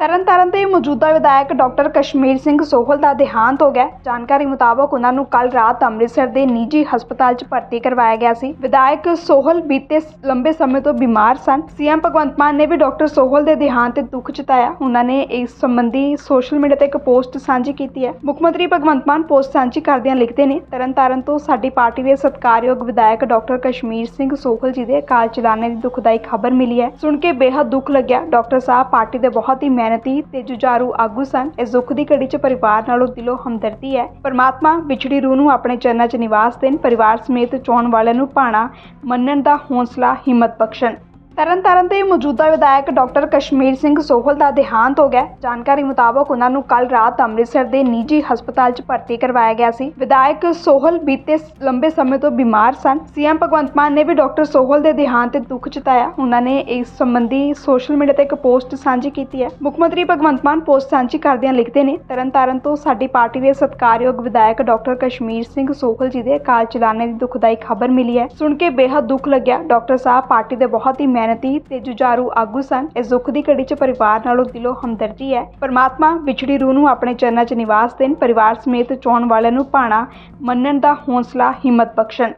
ਤਰਨਤਾਰਨ ਦੇ ਮੌਜੂਦਾ ਵਿਧਾਇਕ ਡਾਕਟਰ ਕਸ਼ਮੀਰ ਸਿੰਘ ਸੋਹਲ ਦਾ ਦੇਹਾਂਤ ਹੋ ਗਿਆ। ਜਾਣਕਾਰੀ ਮੁਤਾਬਕ ਉਹਨਾਂ ਨੂੰ ਕੱਲ ਰਾਤ ਅੰਮ੍ਰਿਤਸਰ ਦੇ ਨਿੱਜੀ ਹਸਪਤਾਲ 'ਚ ਭਰਤੀ ਕਰਵਾਇਆ ਗਿਆ ਸੀ। ਵਿਧਾਇਕ ਸੋਹਲ ਬੀਤੇ ਲੰਬੇ ਸਮੇਂ ਤੋਂ ਬਿਮਾਰ ਸਨ। ਸੀਐਮ ਭਗਵੰਤ ਮਾਨ ਨੇ ਵੀ ਡਾਕਟਰ ਸੋਹਲ ਦੇ ਦੇਹਾਂਤ ਤੇ ਦੁੱਖ ਜਤਾਇਆ। ਉਹਨਾਂ ਨੇ ਇਸ ਸੰਬੰਧੀ ਸੋਸ਼ਲ ਮੀਡੀਆ ਤੇ ਇੱਕ ਪੋਸਟ ਸਾਂਝੀ ਕੀਤੀ ਹੈ। ਮੁੱਖ ਮੰਤਰੀ ਭਗਵੰਤ ਮਾਨ ਪੋਸਟ ਸਾਂਝੀ ਕਰਦਿਆਂ ਲਿਖਦੇ ਨੇ, ਤਰਨਤਾਰਨ ਤੋਂ ਸਾਡੀ ਪਾਰਟੀ ਦੇ ਸਤਿਕਾਰਯੋਗ ਵਿਧਾਇਕ ਡਾਕਟਰ ਕਸ਼ਮੀਰ ਸਿੰਘ ਸੋਹਲ ਜੀ ਦੇ ਅਕਾਲ ਚਲਾਣੇ ਦੀ ਦੁਖਦਾਈ ਖਬਰ ਮਿਲੀ ਹੈ। ਸੁਣ ਕੇ ਬੇहद ਦੁੱਖ ਲੱਗਿਆ। ਡਾਕਟਰ ਸਾਹਿਬ ਪਾਰਟੀ ਦੇ ਬਹੁਤ ਹੀ ਮਿਹਨਤੀ ਤੇ ਜੁਝਾਰੂ ਆਗੂ ਸਨ। ਇਸ ਦੁੱਖ ਦੀ ਘੜੀ 'ਚ ਪਰਿਵਾਰ ਨਾਲੋਂ ਦਿਲੋਂ ਹਮਦਰਦੀ ਹੈ। ਪਰਮਾਤਮਾ ਵਿਛੜੀ ਰੂਹ ਨੂੰ ਆਪਣੇ ਚਰਨਾਂ 'ਚ ਨਿਵਾਸ ਦੇਣ, ਪਰਿਵਾਰ ਸਮੇਤ ਚਾਹੁਣ ਵਾਲਿਆਂ ਨੂੰ ਭਾਣਾ ਮੰਨਣ ਦਾ ਹੌਸਲਾ ਹਿੰਮਤ ਬਖਸ਼ਣ। ਤਰਨਤਾਰਨ ਦੇ ਮੌਜੂਦਾ ਵਿਧਾਇਕ ਡਾਕਟਰ ਕਸ਼ਮੀਰ ਸਿੰਘ ਸੋਹਲ ਦਾ ਦੇਹਾਂਤ ਹੋ ਗਿਆ। ਜਾਣਕਾਰੀ ਮੁਤਾਬਕ ਉਹਨਾਂ ਨੂੰ ਕੱਲ ਰਾਤ ਅੰਮ੍ਰਿਤਸਰ ਦੇ ਨਿੱਜੀ ਹਸਪਤਾਲ 'ਚ ਭਰਤੀ ਕਰਵਾਇਆ ਗਿਆ ਸੀ। ਵਿਧਾਇਕ ਸੋਹਲ ਬੀਤੇ ਲੰਬੇ ਸਮੇਂ ਤੋਂ ਬਿਮਾਰ ਸਨ। ਸੀਐਮ ਭਗਵੰਤ ਮਾਨ ਨੇ ਵੀ ਡਾਕਟਰ ਸੋਹਲ ਦੇ ਦੇਹਾਂਤ ਤੇ ਦੁੱਖ ਜਤਾਇਆ। ਉਹਨਾਂ ਨੇ ਇਸ ਸੰਬੰਧੀ ਸੋਸ਼ਲ ਮੀਡੀਆ ਤੇ ਇੱਕ ਪੋਸਟ ਸਾਂਝੀ ਕੀਤੀ ਹੈ। ਮੁੱਖ ਮੰਤਰੀ ਭਗਵੰਤ ਮਾਨ ਪੋਸਟ ਸਾਂਝੀ ਕਰਦਿਆਂ ਲਿਖਦੇ ਨੇ, ਤਰਨਤਾਰਨ ਤੋਂ ਸਾਡੀ ਪਾਰਟੀ ਦੇ ਸਤਿਕਾਰਯੋਗ ਵਿਧਾਇਕ ਡਾਕਟਰ ਕਸ਼ਮੀਰ ਸਿੰਘ ਸੋਹਲ ਜੀ ਦੇ ਅਕਾਲ ਚਲਾਣੇ ਦੀ ਦੁਖਦਾਈ ਖਬਰ ਮਿਲੀ ਹੈ। ਸੁਣ ਕੇ ਬੇहद ਦੁੱਖ ਲੱਗਿਆ। ਡਾਕਟਰ ਸਾਹਿਬ ਪਾਰਟੀ ਦੇ ਬਹੁਤ ਹੀ ਮਿਹਨਤੀ ਤੇ ਜੁਝਾਰੂ ਆਗੂ ਸਨ। ਇਸ ਦੁੱਖ ਦੀ ਘੜੀ 'ਚ ਪਰਿਵਾਰ ਨਾਲੋਂ ਦਿਲੋਂ ਹਮਦਰਦੀ ਹੈ। ਪਰਮਾਤਮਾ ਵਿਛੜੀ ਰੂਹ ਨੂੰ ਆਪਣੇ ਚਰਨਾਂ 'ਚ ਨਿਵਾਸ ਦੇਣ, ਪਰਿਵਾਰ ਸਮੇਤ ਚੋਣ ਵਾਲਿਆਂ ਨੂੰ ਭਾਣਾ ਮੰਨਣ ਦਾ ਹੌਸਲਾ ਹਿੰਮਤ ਬਖਸ਼ਣ।